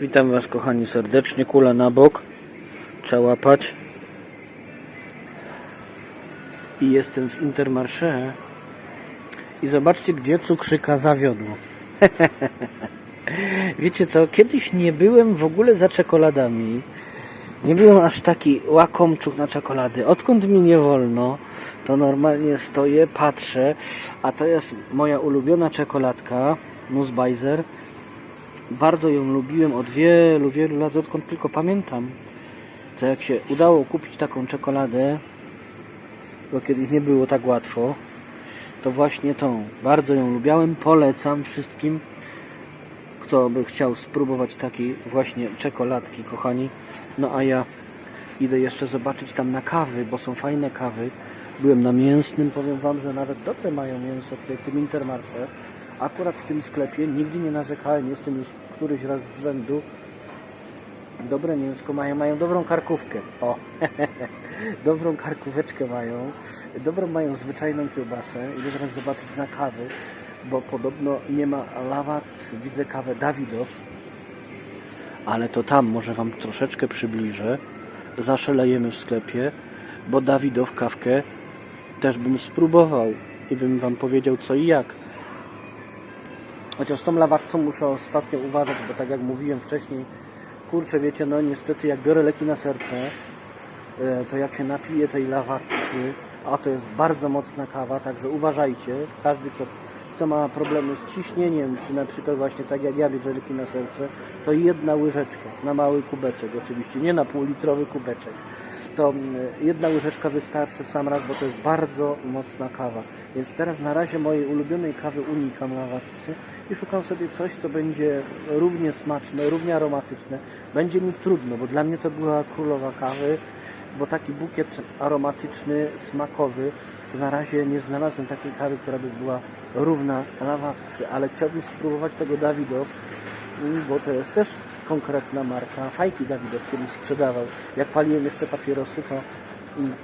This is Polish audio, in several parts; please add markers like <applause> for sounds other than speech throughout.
Witam Was kochani serdecznie, kula na bok, trzeba łapać. I jestem w Intermarché i zobaczcie gdzie cukrzyka zawiodło. <laughs> Wiecie co, kiedyś nie byłem w ogóle za czekoladami. Nie byłem aż taki łakomczuk na czekolady. Odkąd mi nie wolno, to normalnie stoję, patrzę, a to jest moja ulubiona czekoladka, Nussbeiser. Bardzo ją lubiłem od wielu, wielu lat, odkąd tylko pamiętam. To jak się udało kupić taką czekoladę, bo kiedyś nie było tak łatwo, to właśnie tą. Bardzo ją lubiałem, polecam wszystkim, kto by chciał spróbować takiej właśnie czekoladki, kochani. No a ja idę jeszcze zobaczyć tam na kawy, bo są fajne kawy. Byłem na mięsnym, powiem Wam, że nawet dobre mają mięso tutaj w tym Intermarché. Akurat w tym sklepie nigdy nie narzekałem, jestem już któryś raz z rzędu. Dobre mięsko mają, mają dobrą karkówkę. O, <laughs> dobrą karkóweczkę mają. Dobrą mają zwyczajną kiełbasę. Idę teraz zobaczyć na kawy, bo podobno nie ma lawat. Widzę kawę Dawidow, ale to tam może Wam troszeczkę przybliżę. Zaszalejemy w sklepie, bo Dawidow kawkę też bym spróbował i bym Wam powiedział co i jak. Chociaż z tą lawatką muszę ostatnio uważać, bo tak jak mówiłem wcześniej, kurczę, wiecie, no niestety jak biorę leki na serce, e, to jak się napiję tej lawatcy, a to jest bardzo mocna kawa, także uważajcie, każdy kto, kto ma problemy z ciśnieniem, czy na przykład właśnie tak jak ja bierze leki na serce, to jedna łyżeczka na mały kubeczek oczywiście, nie na półlitrowy kubeczek. To mm, jedna łyżeczka wystarczy w sam raz, bo to jest bardzo mocna kawa. Więc teraz na razie mojej ulubionej kawy unikam lawatcy i szukam sobie coś, co będzie równie smaczne, równie aromatyczne. Będzie mi trudno, bo dla mnie to była królowa kawy, bo taki bukiet aromatyczny, smakowy, to na razie nie znalazłem takiej kawy, która by była równa lawatce, ale chciałbym spróbować tego Dawidow, bo to jest też konkretna marka. Fajki Dawidow kiedyś sprzedawał. Jak paliłem jeszcze papierosy, to,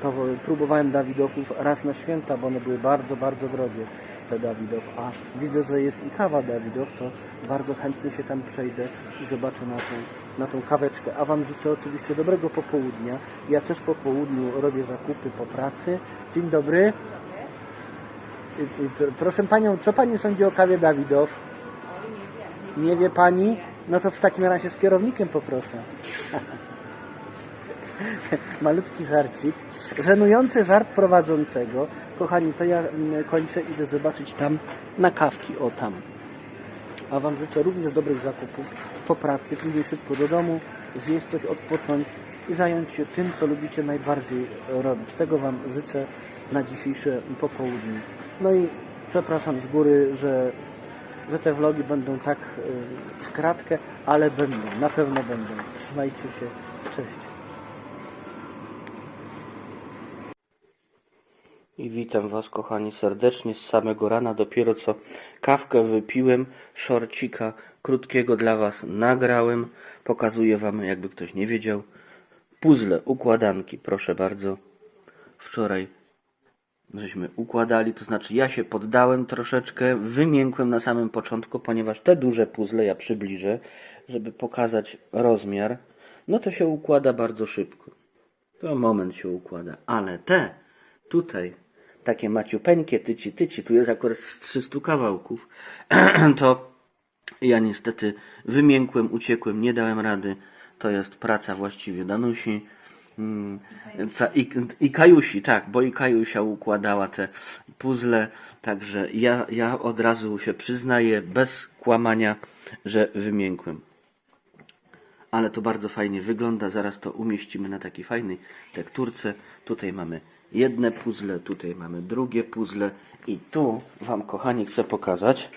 to próbowałem Dawidowów raz na święta, bo one były bardzo, bardzo drogie, te Dawidow. A widzę, że jest i kawa Dawidow, to bardzo chętnie się tam przejdę i zobaczę na tą, na tą kaweczkę. A Wam życzę oczywiście dobrego popołudnia. Ja też po południu robię zakupy po pracy. Dzień dobry. Y, y, pr- Proszę Panią, co Pani sądzi o kawie Dawidow? Nie wie Pani? No to w takim razie z kierownikiem poproszę. <laughs> Malutki żarcik. Żenujący żart prowadzącego. Kochani, to ja mm, kończę, idę zobaczyć tam na kawki, o tam. A Wam życzę również dobrych zakupów po pracy, później szybko do domu, zjeść coś, odpocząć i zająć się tym, co lubicie najbardziej robić. Tego Wam życzę na dzisiejsze popołudnie. No i przepraszam z góry, że, że te vlogi będą tak y, w kratkę, ale będą, na pewno będą. Trzymajcie się, cześć. I witam Was, kochani, serdecznie z samego rana. Dopiero co kawkę wypiłem, szorcika krótkiego dla Was nagrałem. Pokazuję Wam, jakby ktoś nie wiedział. Puzzle, układanki, proszę bardzo. Wczoraj żeśmy układali, to znaczy ja się poddałem troszeczkę, wymiękłem na samym początku, ponieważ te duże puzzle ja przybliżę, żeby pokazać rozmiar. No to się układa bardzo szybko. To moment się układa, ale te tutaj, takie maciupeńkie tyci tyci, tu jest akurat z 300 kawałków, <clears throat> to ja niestety wymiękłem, uciekłem, nie dałem rady. To jest praca właściwie Danusi. Mm, I, I Kajusi, tak, bo i Kajusia układała te puzzle, także ja, ja od razu się przyznaję, bez kłamania, że wymiękłem ale to bardzo fajnie wygląda. Zaraz to umieścimy na takiej fajnej tekturce. Tutaj mamy jedne puzzle, tutaj mamy drugie puzzle i tu Wam, kochani, chcę pokazać.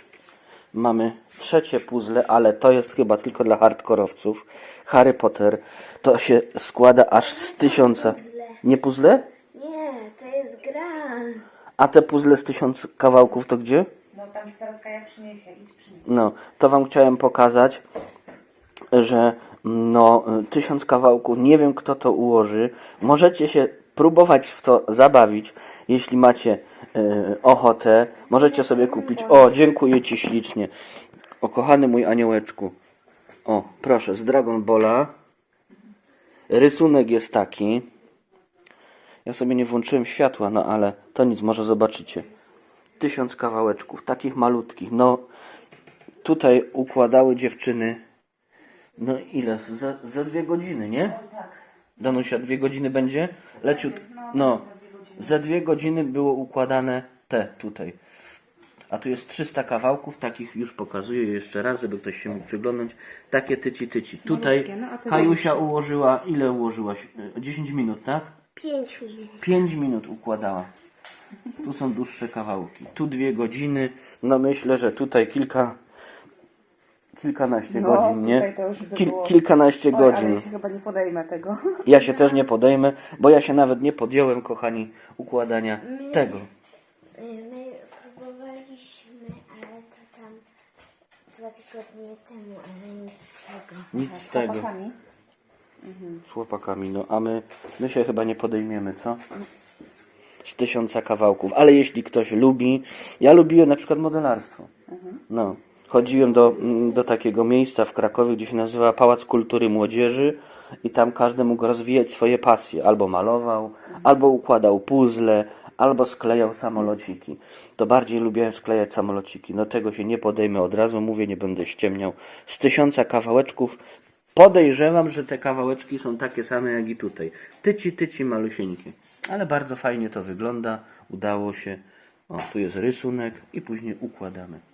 Mamy trzecie puzzle, ale to jest chyba tylko dla hardkorowców. Harry Potter to się składa aż z tysiąca. Nie puzzle? Nie, to jest gra. A te puzzle z tysiąc kawałków to gdzie? No tam zaraz Kaja przyniesie, idź przyniesie. No, to wam chciałem pokazać, że no, tysiąc kawałków, nie wiem kto to ułoży. Możecie się próbować w to zabawić, jeśli macie e, ochotę. Możecie sobie kupić. O, dziękuję Ci ślicznie. O, kochany mój aniołeczku. O, proszę, z Dragon Balla. Rysunek jest taki. Ja sobie nie włączyłem światła, no ale to nic, może zobaczycie. Tysiąc kawałeczków, takich malutkich. No, tutaj układały dziewczyny. No ile? Za, za dwie godziny, nie? Danusia, dwie godziny będzie? Leciut. No, za dwie godziny było układane te tutaj. A tu jest 300 kawałków, takich już pokazuję jeszcze raz, żeby ktoś się mógł przyglądać. Takie tyci tyci. Tutaj no, Kajusia ułożyła, ile ułożyłaś? Y, 10 minut, tak? 5 minut. 5 minut układała. Tu są dłuższe kawałki. Tu dwie godziny. No myślę, że tutaj kilka, kilkanaście No, godzin, nie? tutaj to już by Kil, było- kilkanaście Oj, ale godzin. ja się chyba nie podejmę tego. Ja się też nie podejmę, bo ja się nawet nie podjąłem, kochani, układania tego. My, my próbowaliśmy, ale to tam dwa tygodnie temu, ale nic z tego. Nic z tego. Chłopakami. Z chłopakami, no a my, my się chyba nie podejmiemy, co? Z tysiąca kawałków. Ale jeśli ktoś lubi, ja lubiłem na przykład modelarstwo. No. Chodziłem do, mm, do takiego miejsca w Krakowie, gdzie się nazywa Pałac Kultury Młodzieży i tam każdy mógł rozwijać swoje pasje. Albo malował, albo układał puzzle, albo sklejał samolociki. To bardziej lubiłem sklejać samolociki. No tego się nie podejmę od razu, mówię, nie będę ściemniał. Z tysiąca kawałeczków podejrzewam, że te kawałeczki są takie same jak i tutaj. Tyci, tyci, malusieńkie. Ale bardzo fajnie to wygląda. Udało się. O, tu jest rysunek i później układamy.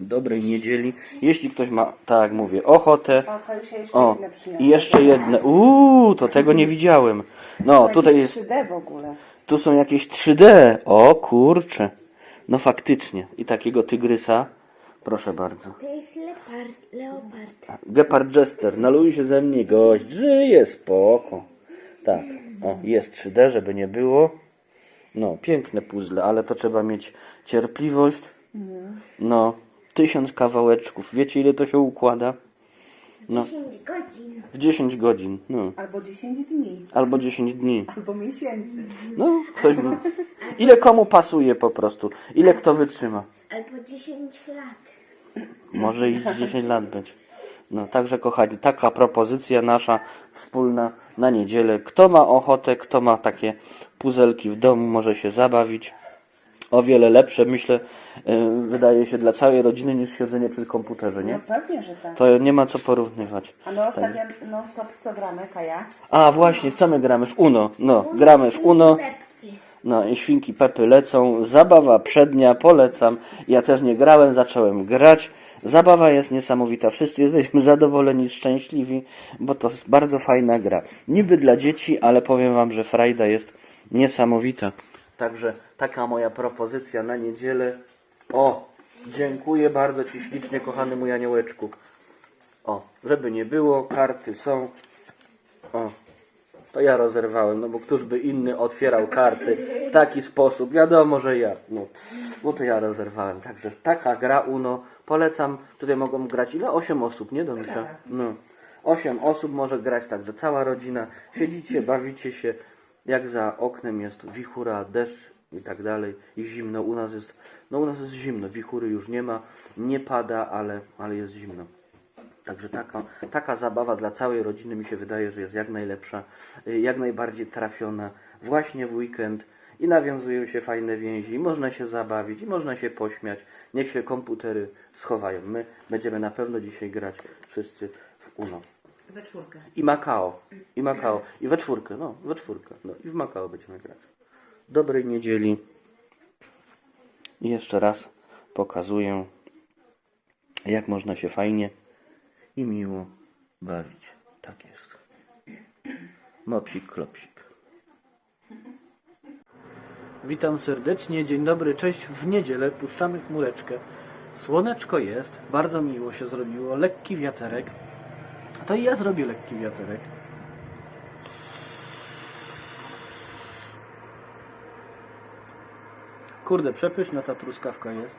Dobrej niedzieli. Jeśli ktoś ma, tak jak mówię, ochotę. O, jeszcze O, jedne przyniosła. i jeszcze jedne. Uuu, to tego nie widziałem. No, To tutaj jest 3D w ogóle. tu są jakieś 3D. O kurcze. No faktycznie. I takiego tygrysa. Proszę bardzo. To jest leopard. leopard. Gepard Jester. Naluj się ze mnie gość. Żyje spoko. Tak. O, jest 3D, żeby nie było. No, piękne puzzle, ale to trzeba mieć cierpliwość. No, tysiąc kawałeczków. Wiecie ile to się układa? No. 10 godzin. W 10 godzin. No. Albo 10 dni. Albo 10 dni. Albo miesięcy. No, ktoś. Ile komu pasuje po prostu? Ile kto wytrzyma? Albo 10 lat. Może i 10 lat być. No, także kochani, taka propozycja nasza wspólna na niedzielę. Kto ma ochotę, kto ma takie puzelki w domu, może się zabawić. O wiele lepsze, myślę, yy, wydaje się dla całej rodziny niż siedzenie przy komputerze, nie? No pewnie, że tak. To nie ma co porównywać. A no ostatnio, no stop, co gramy, Kaja? A właśnie, w co my gramy? W Uno. No, gramy w Uno. No i świnki Pepy lecą. Zabawa przednia, polecam. Ja też nie grałem, zacząłem grać. Zabawa jest niesamowita. Wszyscy jesteśmy zadowoleni, szczęśliwi, bo to jest bardzo fajna gra. Niby dla dzieci, ale powiem wam, że frajda jest niesamowita. Także taka moja propozycja na niedzielę. O, dziękuję bardzo Ci ślicznie, kochany mój aniołeczku. O, żeby nie było, karty są. O, to ja rozerwałem, no bo któż by inny otwierał karty w taki sposób? Wiadomo, że ja. No, bo to ja rozerwałem. Także taka gra Uno. Polecam. Tutaj mogą grać ile? Osiem osób, nie Danusia? No. Osiem osób może grać, także cała rodzina. Siedzicie, bawicie się. Jak za oknem jest wichura, deszcz i tak dalej. I zimno. U nas jest, no u nas jest zimno. Wichury już nie ma. Nie pada, ale, ale jest zimno. Także taka, taka zabawa dla całej rodziny mi się wydaje, że jest jak najlepsza, y, jak najbardziej trafiona właśnie w weekend i nawiązują się fajne więzi, można się zabawić, i można się pośmiać. Niech się komputery schowają. My będziemy na pewno dzisiaj grać wszyscy w Uno. We czwórkę. I Makao. I Makao. I we czwórkę, no, we czwórkę. No i w Makao będziemy grać. Dobrej niedzieli. I jeszcze raz pokazuję, jak można się fajnie i miło bawić. Tak jest. Mopsik, klopsik. Witam serdecznie, dzień dobry, cześć. W niedzielę puszczamy chmureczkę. Słoneczko jest, bardzo miło się zrobiło, lekki wiaterek. To i ja zrobię lekki wiaterek. Kurde, przepyszna ta truskawka jest.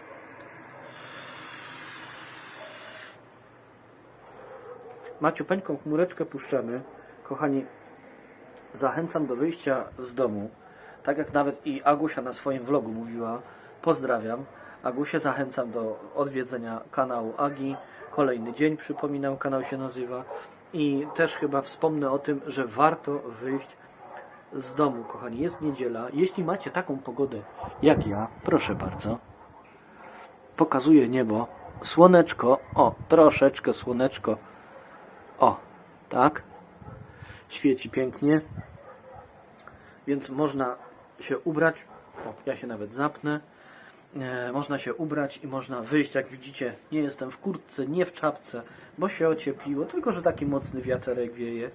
Maciupeńką chmureczkę puszczamy. Kochani, zachęcam do wyjścia z domu. Tak jak nawet i Agusia na swoim vlogu mówiła. Pozdrawiam. Agusię zachęcam do odwiedzenia kanału Agi. Kolejny dzień, przypominam, kanał się nazywa. I też chyba wspomnę o tym, że warto wyjść z domu, kochani. Jest niedziela. Jeśli macie taką pogodę jak ja, proszę bardzo. Pokazuje niebo. Słoneczko. O, troszeczkę słoneczko. O, tak. Świeci pięknie. Więc można się ubrać. O, ja się nawet zapnę. E, można się ubrać i można wyjść. Jak widzicie, nie jestem w kurtce, nie w czapce, bo się ociepliło. Tylko, że taki mocny wiaterek wieje.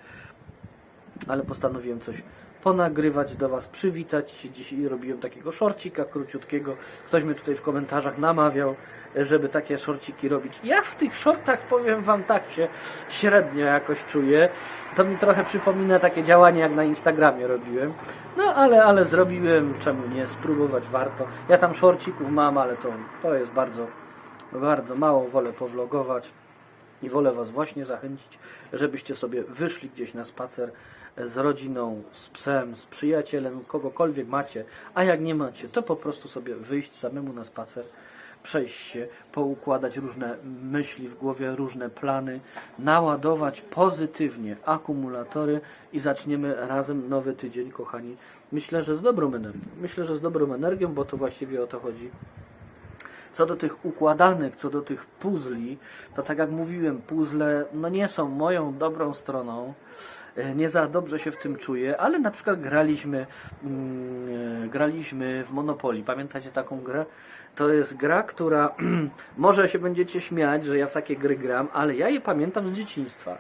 Ale postanowiłem coś ponagrywać do Was, przywitać się. Dzisiaj robiłem takiego szorcika króciutkiego. Ktoś mnie tutaj w komentarzach namawiał, żeby takie szorciki robić. Ja w tych shortach powiem Wam tak się średnio jakoś czuję. To mi trochę przypomina takie działanie jak na Instagramie robiłem. No ale, ale zrobiłem, czemu nie, spróbować warto. Ja tam szorcików mam, ale to, to jest bardzo, bardzo mało. Wolę powlogować. I wolę Was właśnie zachęcić, żebyście sobie wyszli gdzieś na spacer z rodziną, z psem, z przyjacielem, kogokolwiek macie, a jak nie macie, to po prostu sobie wyjść samemu na spacer, przejść się, poukładać różne myśli w głowie, różne plany, naładować pozytywnie akumulatory i zaczniemy razem nowy tydzień, kochani. Myślę, że z dobrą energią. Myślę, że z dobrą energią, bo to właściwie o to chodzi. Co do tych układanek, co do tych puzli, to tak jak mówiłem, puzzle no nie są moją dobrą stroną. E, Nie za dobrze się w tym czuję, ale na przykład graliśmy, mm, e, graliśmy w Monopoly. Pamiętacie taką grę? To jest gra, która <clears throat> może się będziecie śmiać, że ja w takie gry gram, ale ja je pamiętam z dzieciństwa.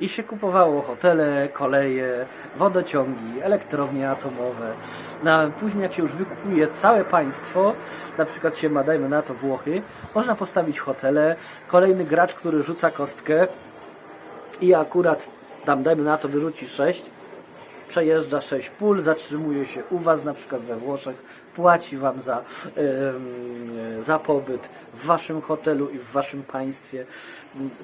I się kupowało hotele, koleje, wodociągi, elektrownie atomowe. No, a później jak się już wykupuje całe państwo, na przykład się ma, dajmy na to Włochy, można postawić hotele, kolejny gracz, który rzuca kostkę i akurat tam, dajmy na to, wyrzuci 6, przejeżdża 6 pól, zatrzymuje się u Was, na przykład we Włoszech, płaci Wam za, za pobyt w Waszym hotelu i w Waszym państwie.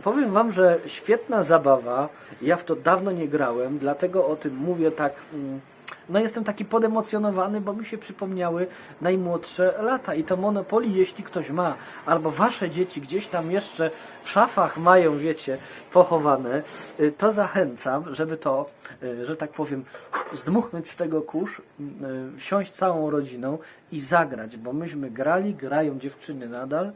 Powiem Wam, że świetna zabawa, ja w to dawno nie grałem, dlatego o tym mówię tak, mm, no jestem taki podemocjonowany, bo mi się przypomniały najmłodsze lata i to Monopoly, jeśli ktoś ma, albo Wasze dzieci gdzieś tam jeszcze w szafach mają, wiecie, pochowane, y, to zachęcam, żeby to, y, że tak powiem, zdmuchnąć z tego kurz, y, wsiąść całą rodziną i zagrać, bo myśmy grali, grają dziewczyny nadal,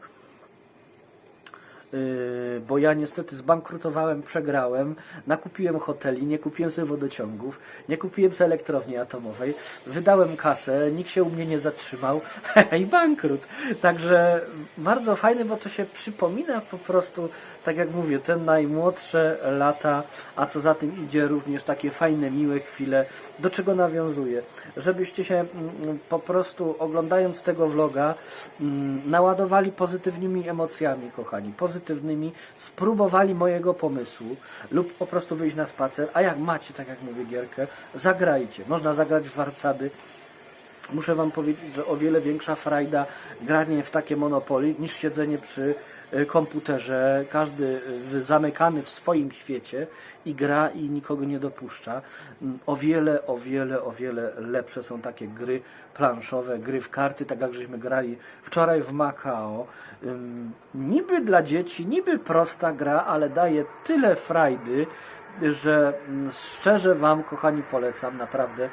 bo ja niestety zbankrutowałem, przegrałem, nakupiłem hoteli, nie kupiłem sobie wodociągów, nie kupiłem sobie elektrowni atomowej, wydałem kasę, nikt się u mnie nie zatrzymał <laughs> i bankrut. Także bardzo fajne, bo to się przypomina po prostu, tak jak mówię, te najmłodsze lata, a co za tym idzie również takie fajne, miłe chwile, do czego nawiązuję? Żebyście się mm, po prostu oglądając tego vloga mm, naładowali pozytywnymi emocjami, kochani, pozytywnymi, spróbowali mojego pomysłu lub po prostu wyjść na spacer, a jak macie, tak jak mówię, gierkę, zagrajcie. Można zagrać w warcady, Muszę Wam powiedzieć, że o wiele większa frajda granie w takie Monopoly niż siedzenie przy komputerze, każdy y, zamykany w swoim świecie i gra i nikogo nie dopuszcza. Mm, O wiele, o wiele, o wiele lepsze są takie gry planszowe, gry w karty, tak jak żeśmy grali wczoraj w Macao. Niby dla dzieci, niby prosta gra, ale daje tyle frajdy, że mm, szczerze Wam, kochani, polecam, naprawdę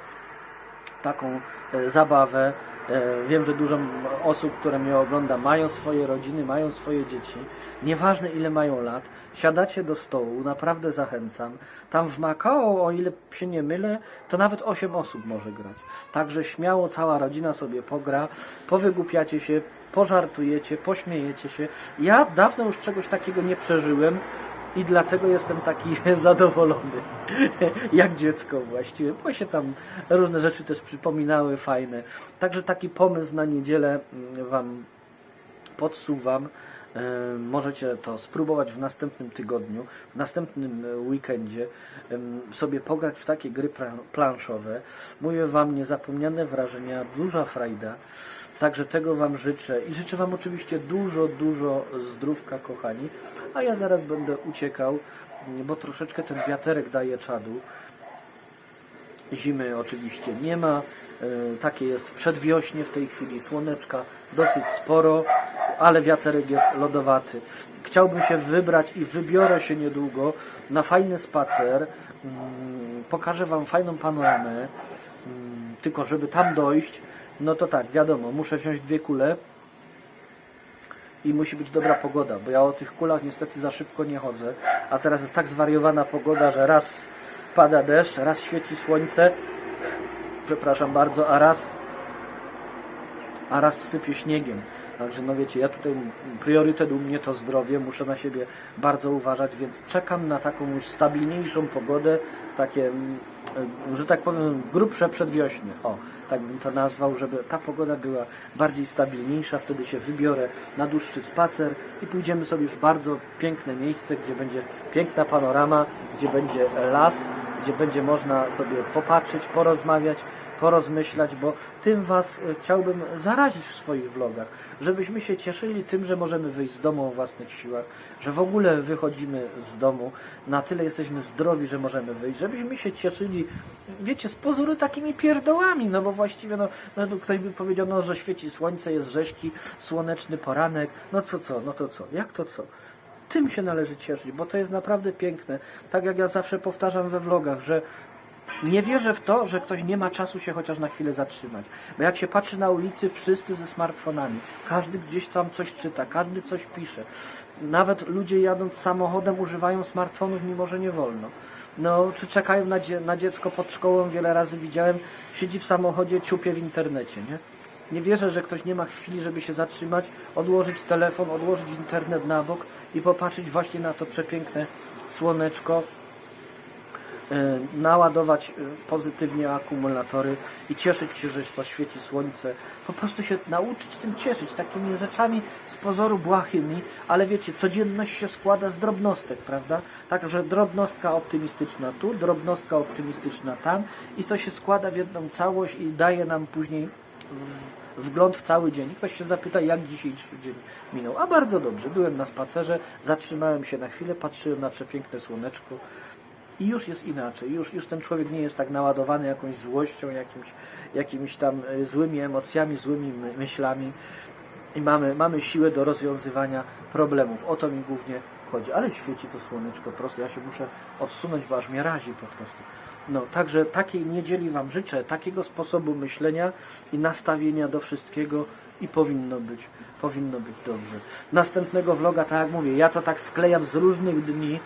taką e, zabawę. E, Wiem, że dużo osób, które mnie ogląda, mają swoje rodziny, mają swoje dzieci. Nieważne ile mają lat, siadacie do stołu, naprawdę zachęcam. Tam w Macao, o ile się nie mylę, to nawet 8 osób może grać. Także śmiało cała rodzina sobie pogra, powygłupiacie się, pożartujecie, pośmiejecie się. Ja dawno już czegoś takiego nie przeżyłem. I dlatego jestem taki <laughs> zadowolony, <laughs> jak dziecko właściwie, bo się tam różne rzeczy też przypominały fajne. Także taki pomysł na niedzielę mm, Wam podsuwam. E, Możecie to spróbować w następnym tygodniu, w następnym e, weekendzie sobie pograć w takie gry planszowe. Mówię Wam niezapomniane wrażenia, duża frajda. Także tego Wam życzę i życzę Wam oczywiście dużo, dużo zdrówka, kochani. A ja zaraz będę uciekał, bo troszeczkę ten wiaterek daje czadu. Zimy oczywiście nie ma. E, Takie jest przedwiośnie w tej chwili. Słoneczka dosyć sporo, ale wiaterek jest lodowaty. Chciałbym się wybrać i wybiorę się niedługo na fajny spacer. Mm, Pokażę Wam fajną panoramę. Mm, Tylko żeby tam dojść, no to tak, wiadomo, muszę wziąć dwie kule i musi być dobra pogoda, bo ja o tych kulach niestety za szybko nie chodzę, a teraz jest tak zwariowana pogoda, że raz pada deszcz, raz świeci słońce, przepraszam bardzo, a raz a raz sypie śniegiem. Także no wiecie, ja tutaj priorytet u mnie to zdrowie, muszę na siebie bardzo uważać, więc czekam na taką już stabilniejszą pogodę, takie, mm, że tak powiem, grubsze przedwiośnie. O, tak bym to nazwał, żeby ta pogoda była bardziej stabilniejsza, wtedy się wybiorę na dłuższy spacer i pójdziemy sobie w bardzo piękne miejsce, gdzie będzie piękna panorama, gdzie będzie las, gdzie będzie można sobie popatrzeć, porozmawiać, porozmyślać, bo tym Was e, chciałbym zarazić w swoich vlogach, żebyśmy się cieszyli tym, że możemy wyjść z domu o własnych siłach, że w ogóle wychodzimy z domu, na tyle jesteśmy zdrowi, że możemy wyjść, żebyśmy się cieszyli, wiecie, z pozoru takimi pierdołami, no bo właściwie, no, no ktoś by powiedział, no, że świeci słońce, jest rzeźki, słoneczny poranek, no co, co, no to co, jak to co? Tym się należy cieszyć, bo to jest naprawdę piękne. Tak jak ja zawsze powtarzam we vlogach, że nie wierzę w to, że ktoś nie ma czasu się chociaż na chwilę zatrzymać. Bo jak się patrzy na ulicy, wszyscy ze smartfonami. Każdy gdzieś tam coś czyta, każdy coś pisze. Nawet ludzie jadąc samochodem używają smartfonów, mimo że nie wolno. No, czy czekają na, dzie- na dziecko pod szkołą, wiele razy widziałem, siedzi w samochodzie, ciupie w internecie, nie? Nie wierzę, że ktoś nie ma chwili, żeby się zatrzymać, odłożyć telefon, odłożyć internet na bok i popatrzeć właśnie na to przepiękne słoneczko, naładować e, pozytywnie akumulatory i cieszyć się, że to świeci słońce. Po prostu się nauczyć tym cieszyć, takimi rzeczami z pozoru błahymi, ale wiecie, codzienność się składa z drobnostek, prawda? Także drobnostka optymistyczna tu, drobnostka optymistyczna tam i to się składa w jedną całość i daje nam później wgląd w cały dzień. Ktoś się zapyta, jak dzisiejszy dzień minął. A bardzo dobrze. Byłem na spacerze, zatrzymałem się na chwilę, patrzyłem na przepiękne słoneczko i już jest inaczej. Już, już ten człowiek nie jest tak naładowany jakąś złością, jakimś, jakimiś tam e, złymi emocjami, złymi my- myślami i mamy, mamy siłę do rozwiązywania problemów. O to mi głównie chodzi. Ale świeci to słoneczko, po prostu ja się muszę odsunąć, bo aż mnie razi po prostu. No, także takiej niedzieli Wam życzę, takiego sposobu myślenia i nastawienia do wszystkiego i powinno być, powinno być dobrze. Następnego vloga, tak jak mówię, ja to tak sklejam z różnych dni,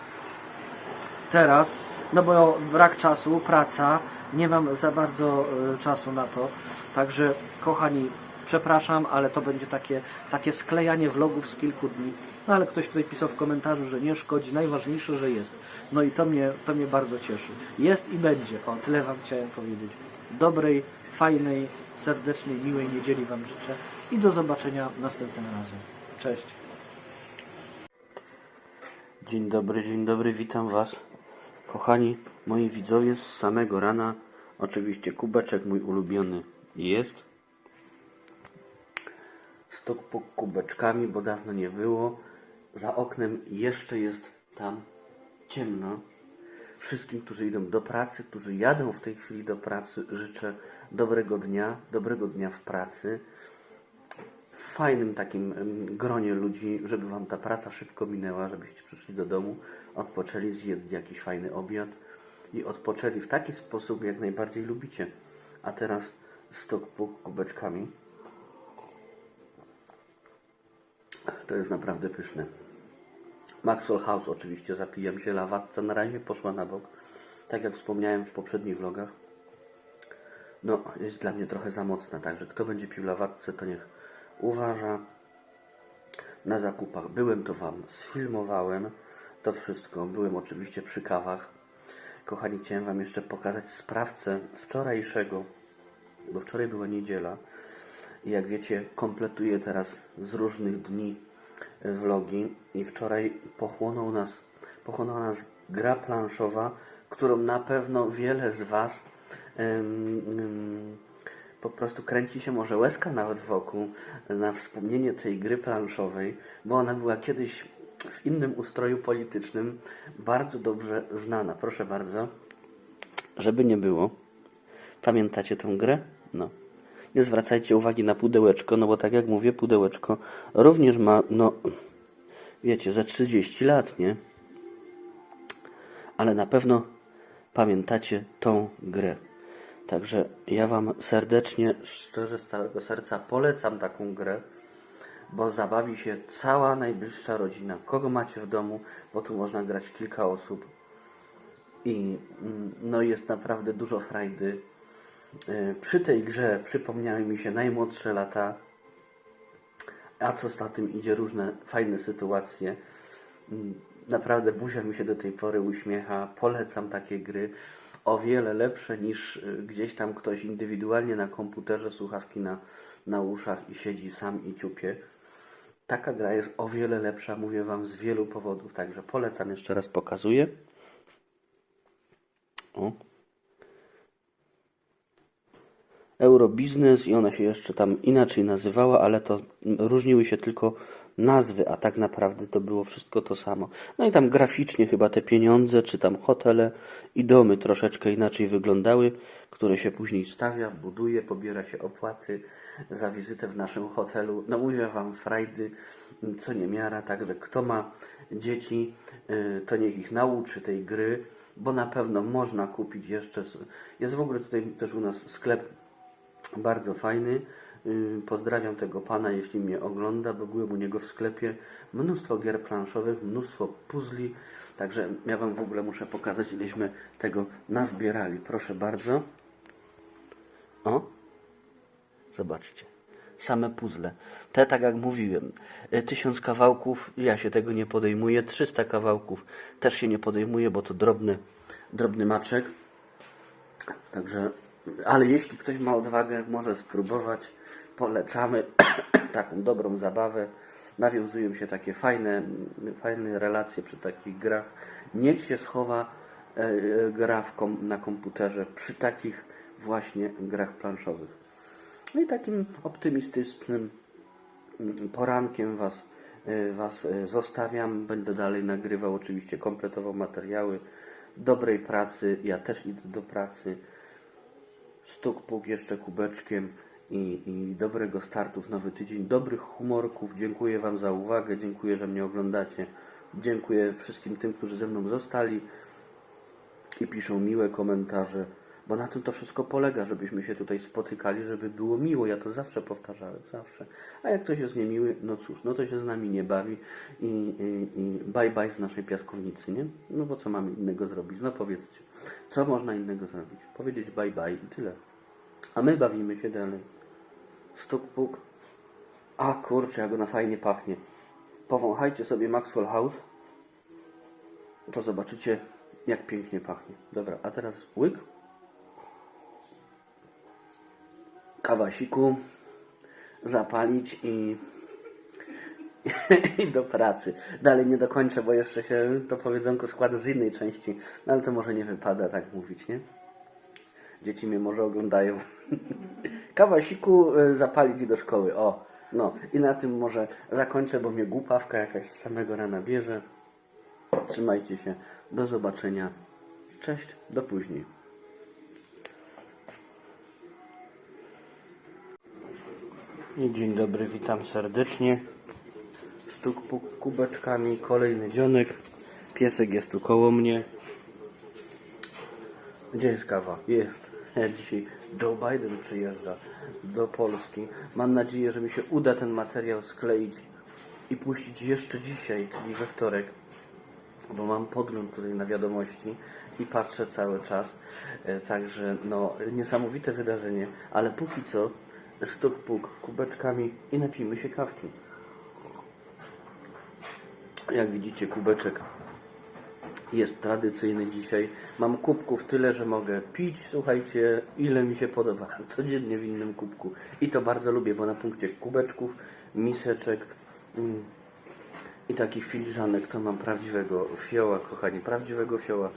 teraz, no bo brak czasu, praca, nie mam za bardzo e, czasu na to. Także kochani, przepraszam, ale to będzie takie, takie sklejanie vlogów z kilku dni. No ale ktoś tutaj pisał w komentarzu, że nie szkodzi, najważniejsze, że jest. No i to mnie, to mnie bardzo cieszy. Jest i będzie. O, tyle Wam chciałem powiedzieć. Dobrej, fajnej, serdecznej, miłej niedzieli Wam życzę i do zobaczenia następnym razem. Cześć. Dzień dobry, dzień dobry, witam Was. Kochani moi widzowie, z samego rana oczywiście kubeczek mój ulubiony jest. Stok po kubeczkami, bo dawno nie było. Za oknem jeszcze jest tam ciemno. Wszystkim, którzy idą do pracy, którzy jadą w tej chwili do pracy, życzę dobrego dnia, dobrego dnia w pracy w fajnym takim gronie ludzi, żeby Wam ta praca szybko minęła, żebyście przyszli do domu, odpoczęli, zjedli jakiś fajny obiad i odpoczęli w taki sposób, jak najbardziej lubicie. A teraz stok kubeczkami. To jest naprawdę pyszne. Maxwell House oczywiście zapijam się lawatce. Na razie poszła na bok. Tak jak wspomniałem w poprzednich vlogach. No, jest dla mnie trochę za mocna, także kto będzie pił lawatce, to niech uważa. Na zakupach byłem, to Wam sfilmowałem. To wszystko. Byłem oczywiście przy kawach. Kochani, chciałem Wam jeszcze pokazać sprawcę wczorajszego, bo wczoraj była niedziela. I jak wiecie, kompletuję teraz z różnych dni e, vlogi i wczoraj pochłonął nas, pochłonęła nas gra planszowa, którą na pewno wiele z Was em, em, po prostu kręci się może łezka nawet wokół na wspomnienie tej gry planszowej, bo ona była kiedyś w innym ustroju politycznym bardzo dobrze znana. Proszę bardzo, żeby nie było. Pamiętacie tę grę? No. Nie zwracajcie uwagi na pudełeczko, no bo tak jak mówię, pudełeczko również ma, no, wiecie, ze 30 lat, nie? Ale na pewno pamiętacie tą grę. Także ja Wam serdecznie, szczerze, z całego serca polecam taką grę, bo zabawi się cała najbliższa rodzina. Kogo macie w domu, bo tu można grać kilka osób. I mm, no jest naprawdę dużo frajdy. E, Przy tej grze przypomniały mi się najmłodsze lata, a co za tym idzie, różne fajne sytuacje. Mm, Naprawdę buzia mi się do tej pory uśmiecha. Polecam takie gry. O wiele lepsze niż y, gdzieś tam ktoś indywidualnie na komputerze, słuchawki na, na uszach i siedzi sam i ciupie. Taka gra jest o wiele lepsza, mówię Wam, z wielu powodów. Także polecam, jeszcze raz pokazuję. O. Eurobiznes i ona się jeszcze tam inaczej nazywała, ale to różniły się tylko nazwy, a tak naprawdę to było wszystko to samo. No i tam graficznie chyba te pieniądze, czy tam hotele i domy troszeczkę inaczej wyglądały, które się później stawia, buduje, pobiera się opłaty za wizytę w naszym hotelu. No mówię Wam, frajdy, co nie miara, także kto ma dzieci, y, to niech ich nauczy tej gry, bo na pewno można kupić jeszcze. Jest w ogóle tutaj też u nas sklep bardzo fajny. Yy, Pozdrawiam tego pana, jeśli mnie ogląda, bo byłem u niego w sklepie. Mnóstwo gier planszowych, mnóstwo puzli. Także ja Wam w ogóle muszę pokazać, ileśmy tego nazbierali. Proszę bardzo. O, zobaczcie. Same puzzle. Te, tak jak mówiłem, y, tysiąc kawałków, ja się tego nie podejmuję. 300 kawałków też się nie podejmuję, bo to drobny, drobny maczek. Także, ale jeśli ktoś ma odwagę, może spróbować. Polecamy <clears throat> taką dobrą zabawę. Nawiązują się takie fajne, fajne relacje przy takich grach. Niech się schowa e, e, gra kom, na komputerze przy takich właśnie grach planszowych. No i takim optymistycznym mm, porankiem Was, e, was e, zostawiam. Będę dalej nagrywał, oczywiście kompletował materiały. Dobrej pracy, ja też idę do pracy. Stuk puk jeszcze kubeczkiem i, i dobrego startu w nowy tydzień. Dobrych humorków. Dziękuję Wam za uwagę. Dziękuję, że mnie oglądacie. Dziękuję wszystkim tym, którzy ze mną zostali i piszą miłe komentarze, bo na tym to wszystko polega, żebyśmy się tutaj spotykali, żeby było miło. Ja to zawsze powtarzałem, zawsze. A jak ktoś jest niemiły, no cóż, no to się z nami nie bawi i, i, i bye bye z naszej piaskownicy, nie? No bo co mamy innego zrobić? No powiedzcie, co można innego zrobić? Powiedzieć bye bye i tyle. A my bawimy się dalej. Stuk puk. A kurczę, jak ona fajnie pachnie. Powąchajcie sobie Maxwell House to zobaczycie, jak pięknie pachnie. Dobra, a teraz łyk. Kawasiku zapalić i, <laughs> i do pracy. Dalej nie dokończę, bo jeszcze się to powiedzonko składa z innej części, no ale to może nie wypada tak mówić, nie? Dzieci mnie może oglądają. <laughs> Kawasiku y, zapalić i do szkoły. O, no i na tym może zakończę, bo mnie głupawka jakaś z samego rana bierze. Trzymajcie się. Do zobaczenia. Cześć. Do później. Dzień dobry, witam serdecznie. Stuk kubeczkami, kolejny dzionek. Piesek jest tu koło mnie. Gdzie jest kawa? Jest. Dzisiaj Joe Biden przyjeżdża do Polski. Mam nadzieję, że mi się uda ten materiał skleić i puścić jeszcze dzisiaj, czyli we wtorek bo mam podgląd tutaj na wiadomości i patrzę cały czas. E, Także no, niesamowite wydarzenie, ale póki co stuk puk kubeczkami i napijmy się kawki. Jak widzicie, kubeczek jest tradycyjny dzisiaj. Mam kubków tyle, że mogę pić, słuchajcie, ile mi się podoba. <laughs> Codziennie w innym kubku. I to bardzo lubię, bo na punkcie kubeczków, miseczek, mm, i takich filiżanek to mam prawdziwego fioła, kochani, prawdziwego fioła.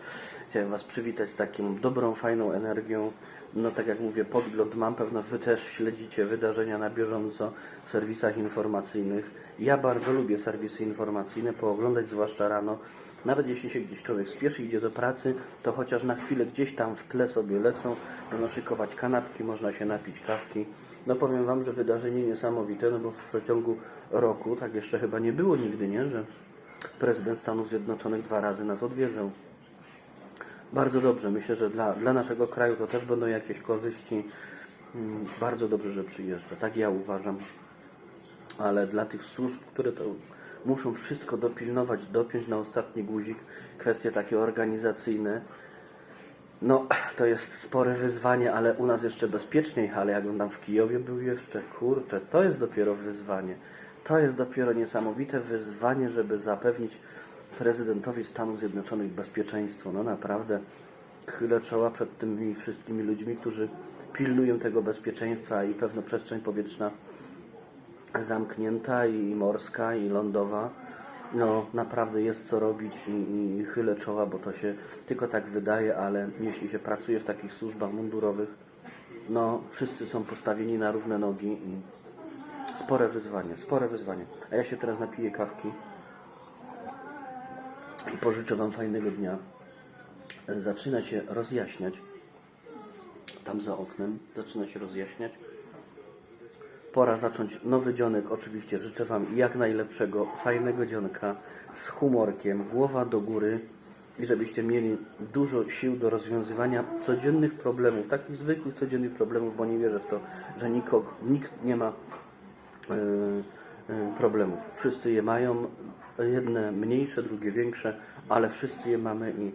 Chciałem Was przywitać taką dobrą, fajną energią. No tak jak mówię, podgląd mam, pewno Wy też śledzicie wydarzenia na bieżąco w serwisach informacyjnych. Ja bardzo lubię serwisy informacyjne, pooglądać zwłaszcza rano, Nawet jeśli się gdzieś człowiek spieszy, idzie do pracy, to chociaż na chwilę gdzieś tam w tle sobie lecą, będą szykować kanapki, można się napić kawki. No powiem Wam, że wydarzenie niesamowite, no bo w przeciągu roku, tak jeszcze chyba nie było nigdy, nie, że prezydent Stanów Zjednoczonych dwa razy nas odwiedzał. Bardzo dobrze, myślę, że dla, dla naszego kraju to też będą jakieś korzyści. Mm, Bardzo dobrze, że przyjeżdża, tak ja uważam ale dla tych służb, które to muszą wszystko dopilnować, dopiąć na ostatni guzik, kwestie takie organizacyjne, no to jest spore wyzwanie, ale u nas jeszcze bezpieczniej, ale jak on tam w Kijowie był jeszcze, kurczę, to jest dopiero wyzwanie. To jest dopiero niesamowite wyzwanie, żeby zapewnić prezydentowi Stanów Zjednoczonych bezpieczeństwo. No naprawdę chylę czoła przed tymi wszystkimi ludźmi, którzy pilnują tego bezpieczeństwa i pewno przestrzeń powietrzna zamknięta i morska i lądowa. No naprawdę jest co robić i, i chylę czoła, bo to się tylko tak wydaje, ale jeśli się pracuje w takich służbach mundurowych, no wszyscy są postawieni na równe nogi i spore wyzwanie, spore wyzwanie. A ja się teraz napiję kawki i pożyczę Wam fajnego dnia. Zaczyna się rozjaśniać. Tam za oknem zaczyna się rozjaśniać. Pora zacząć nowy dzionek. Oczywiście życzę Wam jak najlepszego, fajnego dzionka z humorkiem, głowa do góry. I żebyście mieli dużo sił do rozwiązywania codziennych problemów, takich zwykłych codziennych problemów, bo nie wierzę w to, że nikogo, nikt nie ma e, e, problemów. Wszyscy je mają, jedne mniejsze, drugie większe, ale wszyscy je mamy i,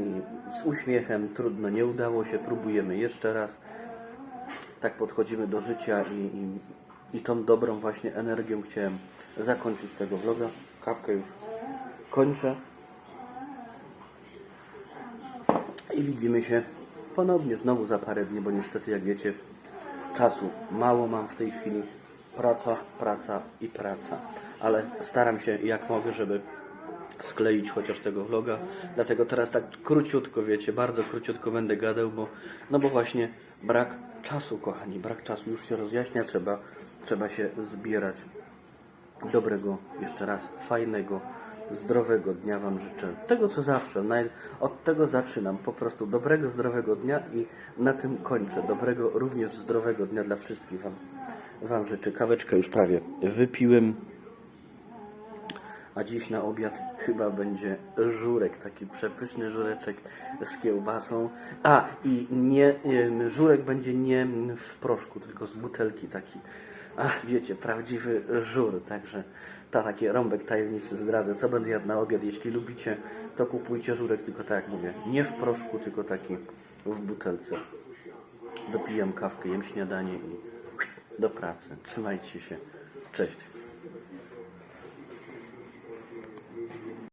i z uśmiechem trudno, nie udało się, próbujemy jeszcze raz tak podchodzimy do życia i, i, i tą dobrą właśnie energią chciałem zakończyć tego vloga. Kawkę już kończę. I widzimy się ponownie znowu za parę dni, bo niestety jak wiecie czasu mało mam w tej chwili. Praca, praca i praca. Ale staram się jak mogę, żeby skleić chociaż tego vloga. Dlatego teraz tak króciutko, wiecie, bardzo króciutko będę gadał, bo no bo właśnie brak czasu, kochani, brak czasu. Już się rozjaśnia, trzeba, trzeba się zbierać. Dobrego, jeszcze raz, fajnego, zdrowego dnia Wam życzę. Tego, co zawsze, od tego zaczynam. Po prostu dobrego, zdrowego dnia i na tym kończę. Dobrego, również zdrowego dnia dla wszystkich Wam, wam życzę. Kaweczkę już prawie wypiłem. A dziś na obiad chyba będzie żurek, taki przepyszny żureczek z kiełbasą. A i nie, żurek będzie nie w proszku, tylko z butelki taki. A wiecie, prawdziwy żur, także ta takie rąbek tajemnicy zdradzę. Co będę jadł na obiad? Jeśli lubicie, to kupujcie żurek, tylko tak jak mówię, nie w proszku, tylko taki w butelce. Dopijam kawkę, jem śniadanie i do pracy. Trzymajcie się. Cześć.